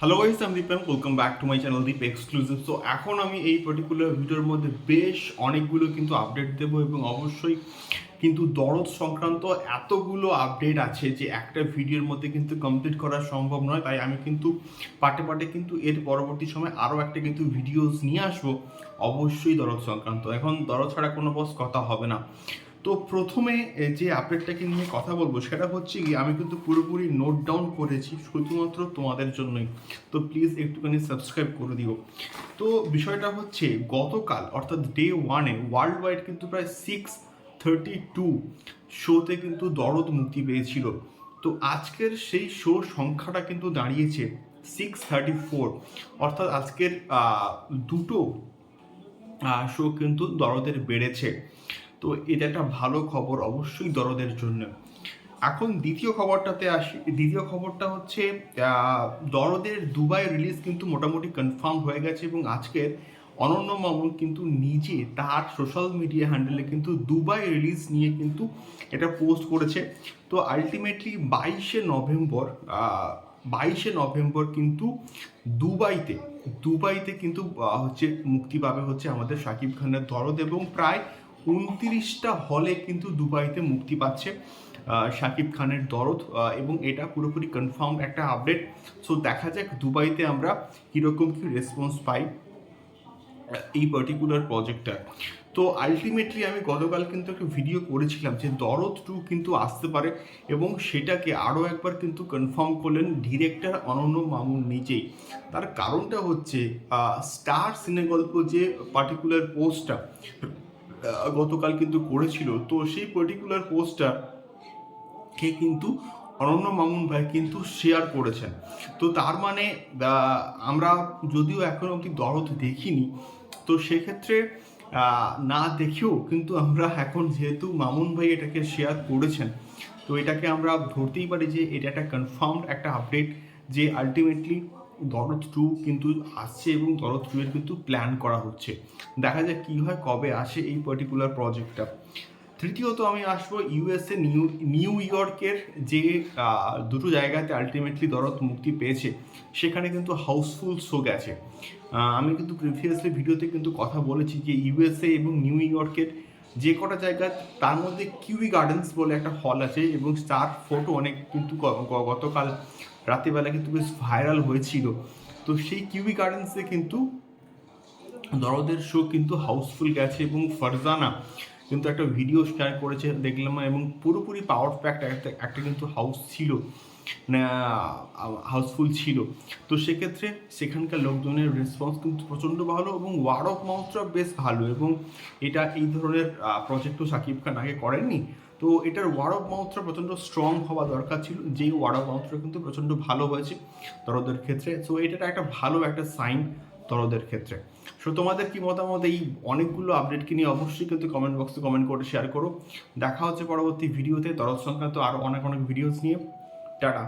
Hello guys আমি Dipan welcome back to my channel Deep exclusive তো এখন আমি এই পার্টিকুলার ভিডিওর মধ্যে বেশ অনেকগুলো কিন্তু আপডেট দেবো এবং অবশ্যই কিন্তু দরদ সংক্রান্ত এতগুলো আপডেট আছে যে একটা ভিডিওর মধ্যে কিন্তু কমপ্লিট করা সম্ভব নয়। তাই আমি কিন্তু পার্টে পার্টে কিন্তু এর পরবর্তী সময় আরও একটা কিন্তু ভিডিওস নিয়ে আসব। অবশ্যই দরদ সংক্রান্ত। এখন দরদ ছাড়া কোনো বস কথা হবে না। তো প্রথমে যে আপডেটটাকে নিয়ে কথা বলব, সেটা হচ্ছে কি আমি কিন্তু পুরোপুরি নোট ডাউন করেছি শুধুমাত্র তোমাদের জন্যই। তো প্লিজ একটুখানি সাবস্ক্রাইব করে দিও। তো বিষয়টা হচ্ছে গতকাল, অর্থাৎ ডে ওয়ানে ওয়ার্ল্ড ওয়াইড কিন্তু প্রায় সিক্স থার্টি টু শোতে কিন্তু দরদ মুক্তি পেয়েছিল। তো আজকের সেই শো সংখ্যাটা কিন্তু দাঁড়িয়েছে সিক্স থার্টি ফোর অর্থাৎ আজকের দুটো শো কিন্তু দরদের বেড়েছে। তো এটা একটা ভালো খবর অবশ্যই দরদের জন্য। এখন দ্বিতীয় খবরটাতে আসি, দ্বিতীয় খবরটা হচ্ছে দরদের দুবাই রিলিজ কিন্তু মোটামুটি কনফার্ম হয়ে গেছে এবং আজকের অনন্য মামুন কিন্তু নিজে তার সোশ্যাল মিডিয়া হ্যান্ডেলে কিন্তু দুবাই রিলিজ নিয়ে কিন্তু এটা পোস্ট করেছে। তো আলটিমেটলি বাইশে নভেম্বর বাইশে নভেম্বর কিন্তু দুবাইতে দুবাইতে কিন্তু হচ্ছে মুক্তি পাবে হচ্ছে আমাদের শাকিব খানের দরদ এবং প্রায় উনত্রিশটা হলে কিন্তু দুবাইতে মুক্তি পাচ্ছে শাকিব খানের দরদ এবং এটা পুরোপুরি কনফার্ম একটা আপডেট সো দেখা যাক দুবাইতে আমরা কীরকম কী রেসপন্স পাই এই পার্টিকুলার প্রজেক্টটা তো আলটিমেটলি আমি গতকাল কিন্তু একটা ভিডিও করেছিলাম যে দরদ টু কিন্তু আসতে পারে এবং সেটাকে আরও একবার কিন্তু কনফার্ম করলেন ডিরেক্টর অনন্য মামুন নিজেই। তার কারণটা হচ্ছে স্টার সিনেগল্প যে পার্টিকুলার পোস্টটা গতকাল কিন্তু করেছিল। তো সেই পার্টিকুলার পোস্টটা কে কিন্তু অনন্য মামুন ভাই কিন্তু শেয়ার করেছেন। তো তার মানে আমরা যদিও এখন অবধি দরদ দেখিনি, তো সেক্ষেত্রে না দেখেও কিন্তু আমরা এখন যেহেতু মামুন ভাই এটাকে শেয়ার করেছেন, তো এটাকে আমরা ধরতেই পারি যে এটা একটা কনফার্মড একটা আপডেট যে আলটিমেটলি দরদ টু কিন্তু আসছে এবং দরদ টু এর কিন্তু প্ল্যান করা হচ্ছে। দেখা যাক কী হয়, কবে আসে এই পার্টিকুলার প্রজেক্টটা তৃতীয়ত আমি আসব ইউএসএ নিউ নিউ ইয়র্কের যে দুটো জায়গাতে আলটিমেটলি দরদ মুক্তি পেয়েছে, সেখানে কিন্তু হাউসফুল শো গেছে। আমি কিন্তু প্রিভিয়াসলি ভিডিওতে কিন্তু কথা বলেছি যে ইউএসএ এবং নিউ ইয়র্কের যে কটা জায়গা তার মধ্যে কিউই গার্ডেন্স বলে একটা হল আছে এবং তার ফটো অনেক কিন্তু গতকাল রাতেবেলা কিন্তু বেশ ভাইরাল হয়েছিল। তো সেই কিউই গার্ডেন্সে কিন্তু দরদের শো কিন্তু হাউসফুল গেছে এবং ফারজানা কিন্তু একটা ভিডিও শেয়ার করেছে, দেখলাম এবং পুরোপুরি পাওয়ার প্যাক্ট একটা একটা কিন্তু হাউস ছিল। হাউসফুল ছিল। তো সেক্ষেত্রে সেখানকার লোকজনের রেসপন্স কিন্তু প্রচণ্ড ভালো এবং ওয়ার্ড অফ মাউথটা বেশ ভালো এবং এটা এই ধরনের প্রজেক্টও সাকিব খান আগে করেননি। তো এটার ওয়ার্ড অফ মাউথটা প্রচণ্ড স্ট্রং হওয়া দরকার ছিল। যেই ওয়ার্ড অফ মাউথটা কিন্তু প্রচণ্ড ভালো হয়েছে দরদের ক্ষেত্রে। সো এটা একটা ভালো একটা সাইন দরদের ক্ষেত্রে। সো তোমাদের কি মতামত? এই অনেকগুলো আপডেটকে নিয়ে অবশ্যই কিন্তু কমেন্ট বক্সে কমেন্ট করে শেয়ার করো। দেখা হচ্ছে পরবর্তী ভিডিওতে দরদ সংক্রান্ত আরও অনেক অনেক ভিডিওস নিয়ে। টাটা।